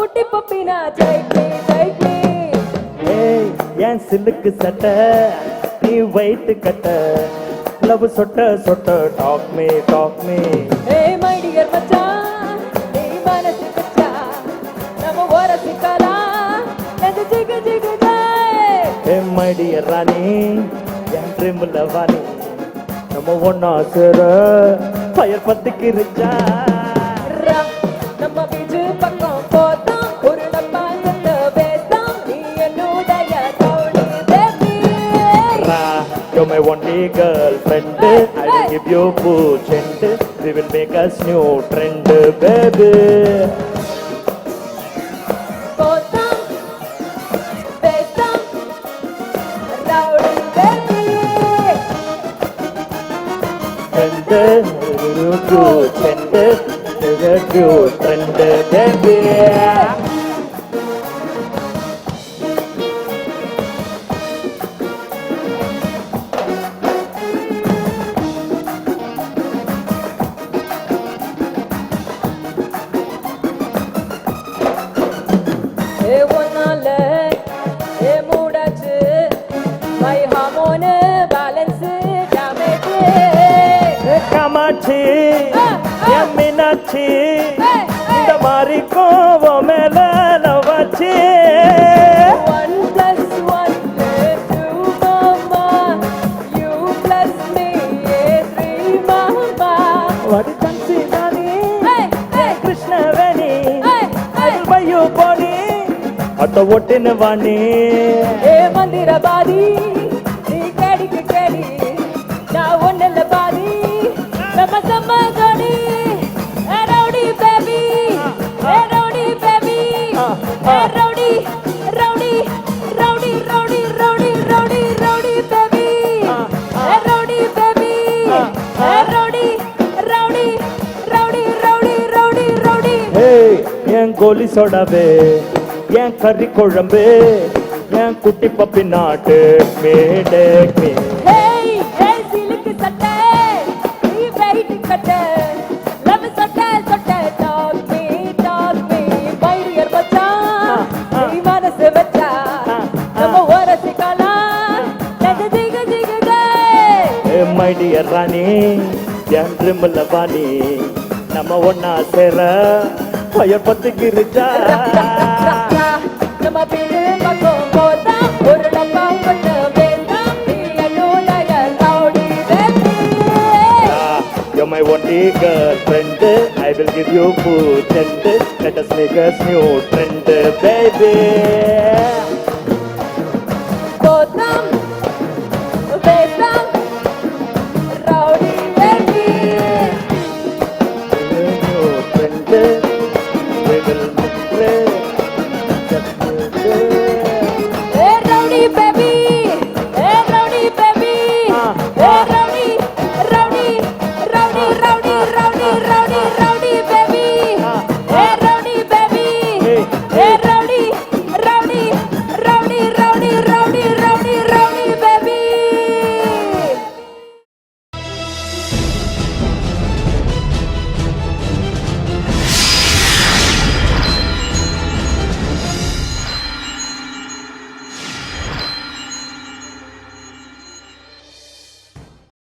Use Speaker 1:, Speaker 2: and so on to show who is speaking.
Speaker 1: குட்டி பப்பினா take me, take me.
Speaker 2: ஏய் என் சில்லுக்கு சட்டை நீ வயிற்று கட்ட லவ் சொட்ட சொட்ட talk me talk me
Speaker 1: Hey, my dear மச்சான், நீ மனசு வச்சா, நம்ம ஓரசிக்கலாம். நெஞ்சு ஜிகு ஜிகு ஜாய்.
Speaker 2: ஏ மைடிய ராணி என் ட்ரீம்ல வாணி நம்ம ஒன்னா சேர ஃபயர் பத்துக்கு இருச்சா girlfriend. I will give you booch and we will make us new trend, baby.
Speaker 1: போத்தோம், வேஸ்தாம். Rowdy, baby.
Speaker 2: Trend, booch and we will do trend, baby.
Speaker 1: Hey.
Speaker 2: இந்த மாதிரி கோவம் மேல நவாச்சி
Speaker 1: ஒன் பிளஸ் ஒன் டூ மாமா. யூ
Speaker 2: கோலி சொடவே என் கறி குழம்பு என் குட்டி பப்பி நாட்டு மேடே மீ
Speaker 1: டியர்
Speaker 2: ராணி என் ட்ரிம்ல வாணி நம்ம ஒன்னா சேர பையன் பத்துக்கு இருச்சா
Speaker 1: நம்ம வீடு பக்கம் போதா ஒரு டப்பா கொண்டு
Speaker 2: You're my only girlfriend. I will give you food and let us make us new trend, baby.
Speaker 1: போதாம்